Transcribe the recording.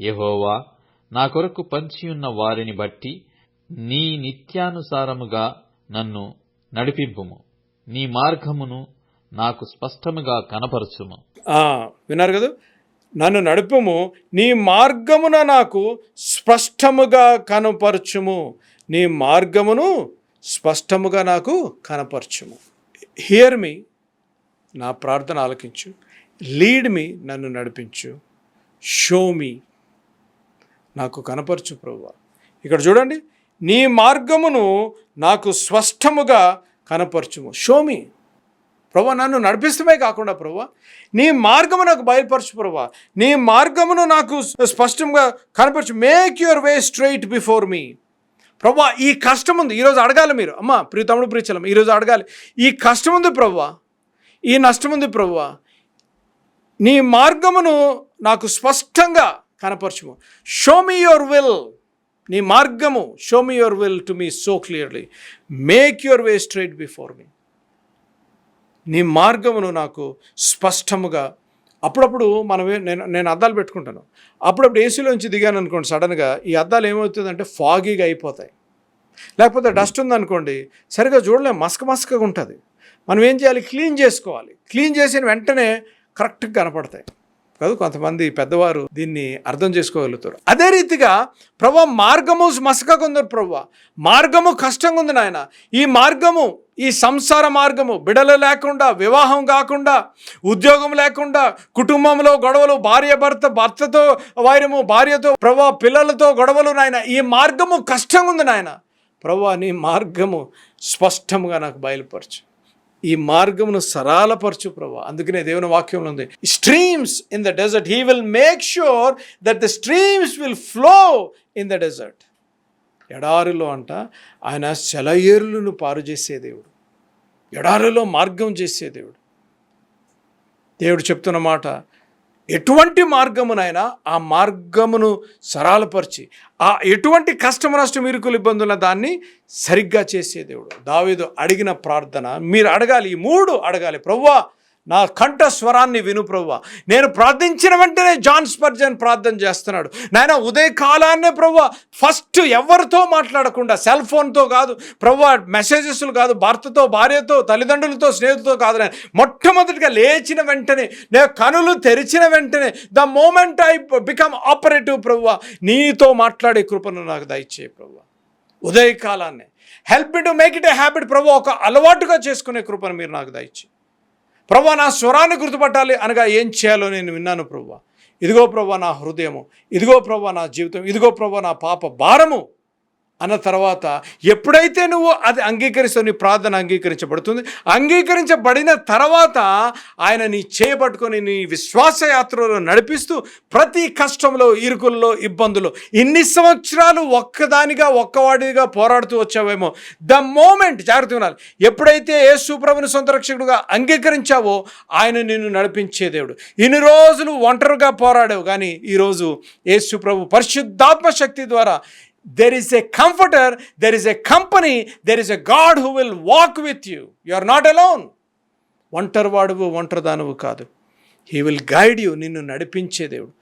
యహోవా నా కొరకు పంచియున్న వారిని బట్టి నీ నిత్యానుసారముగా నన్ను నడిపింపుము. నీ మార్గమును నాకు స్పష్టముగా కనపరచుము. విన్నారు కదా? నన్ను నడుపుము నీ మార్గమున నాకు స్పష్టముగా కనపరచుము. నీ మార్గమును స్పష్టముగా నాకు కనపరచుము. హియర్ మీ నా ప్రార్థన ఆలకించు. లీడ్ మీ నన్ను నడిపించు. షో మీ నాకు కనపరచు ప్రభు ఇక్కడ చూడండి నీ మార్గమును నాకు స్పష్టముగా కనపరచుము. షోమి ప్రభా నన్ను నడిపిస్తమే కాకుండా ప్రభా నీ మార్గము నాకు బయలుపరచు ప్రభా నీ మార్గమును నాకు స్పష్టంగా కనపరచు. Make your way straight before me ప్రభా ఈ కష్టం ఉంది ఈరోజు అడగాలి మీరు. అమ్మ ప్రియ తమ్ముడు ప్రియచలం ఈరోజు అడగాలి. ఈ కష్టం ఉంది ప్రభా ఈ నష్టం ఉంది ప్రభా నీ మార్గమును నాకు స్పష్టంగా కనపరచుము. షో మీ యువర్ విల్ నీ మార్గము show me your will to me so clearly make your way straight before me నీ మార్గమును నాకు స్పష్టముగా అప్పుడప్పుడు మనం ఏ- నేను నేను అద్దాలు పెట్టుకుంటాను. అప్పుడప్పుడు ఏసీలోంచి దిగాను అనుకోండి సడన్గా ఈ అద్దాలు ఏమవుతుందంటే ఫాగీగా అయిపోతాయి. లేకపోతే డస్ట్ ఉందనుకోండి సరిగా చూడలేం మసక మసకగా ఉంటుంది. మనం ఏం చేయాలి? క్లీన్ చేసుకోవాలి. క్లీన్ చేసిన వెంటనే కరెక్ట్గా కనపడతాయి. కాదు కొంతమంది పెద్దవారు దీన్ని అర్థం చేసుకోగలుగుతారు. అదే రీతిగా ప్రభు మార్గము మసకగా ఉంది ప్రభు. మార్గము కష్టంగా ఉంది నాయన. ఈ మార్గము ఈ సంసార మార్గము బిడలు లేకుండా వివాహం కాకుండా ఉద్యోగం లేకుండా కుటుంబంలో గొడవలు భార్య భర్త భర్తతో వైరము భార్యతో ప్రభా పిల్లలతో గొడవలు నాయన. ఈ మార్గము కష్టంగా ఉంది నాయన. ప్రభా నీ మార్గము స్పష్టంగా నాకు బయలుపరచు. ఈ మార్గమును సరళపరచు ప్రభా. అందుకనే దేవుని వాక్యంలో ఉంది streams in the desert he will make sure that the streams will flow in the desert ఎడారిలో అంట ఆయన సెలయేరులను పారు చేసే దేవుడు. ఎడారిలో మార్గం చేసే దేవుడు. దేవుడు చెప్తున్న మాట ఎటువంటి మార్గమునైనా ఆ మార్గమును సరళపరిచి ఆ ఎటువంటి కష్టము నష్టం ఇరుకులు ఇబ్బందుల దాన్ని సరిగ్గా చేసే దేవుడు. దావేదు అడిగిన ప్రార్థన మీరు అడగాలి ఈ మూడు అడగాలి. ప్రవ్వా నా కంఠస్వరాన్ని విను ప్రభు నేను ప్రార్థించిన వెంటనే జాన్ స్పర్జన్ ప్రార్థన చేస్తున్నాడు. నాయన ఉదయ కాలాన్నే ప్రవ్వా ఫస్ట్ ఎవరితో మాట్లాడకుండా సెల్ ఫోన్తో కాదు ప్రభు మెసేజెస్లు కాదు భర్తతో భార్యతో తల్లిదండ్రులతో స్నేహితులతో కాదు నేను మొట్టమొదటిగా లేచిన వెంటనే నేను కనులు తెరిచిన వెంటనే the moment I become operative ప్రభు నీతో మాట్లాడే కృపను నాకు దయచేయి ప్రవ్వా. ఉదయకాలాన్నే. Help me to make it a habit ప్రభు ఒక అలవాటుగా చేసుకునే కృపను మీరు నాకు దయచేయి. ప్రభా నా స్వరాన్ని గుర్తుపట్టాలి అనగా ఏం చేయాలో నేను విన్నాను ప్రభా. ఇదిగో ప్రభా నా హృదయము. ఇదిగో ప్రభా నా జీవితం. ఇదిగో ప్రభా నా పాప భారము. అన్న తర్వాత ఎప్పుడైతే నువ్వు అది అంగీకరిస్తావు నీ ప్రార్థన అంగీకరించబడుతుంది అంగీకరించబడిన తర్వాత ఆయన నీ చేపట్టుకొని నీ విశ్వాస యాత్రలో నడిపిస్తూ ప్రతి కష్టంలో ఇరుకుల్లో ఇబ్బందులు ఇన్ని సంవత్సరాలు ఒక్కదానిగా ఒక్కవాడిగా పోరాడుతూ వచ్చావేమో. ద మోమెంట్ జాగ్రత్త వినాలి ఎప్పుడైతే ఏ సుప్రభుని సొంత రక్షకుడుగా అంగీకరించావో ఆయన నిన్ను నడిపించే దేవుడు. ఇన్ని రోజులు ఒంటరిగా పోరాడావు కానీ ఈరోజు యేసు ప్రభు పరిశుద్ధాత్మ శక్తి ద్వారా there is a comforter, there is a company, there is a God who will walk with you. You are not alone. ఒంటరివాడువు ఒంటరిదానువు కాదు హీ విల్ గైడ్ యూ నిన్ను నడిపించే దేవుడు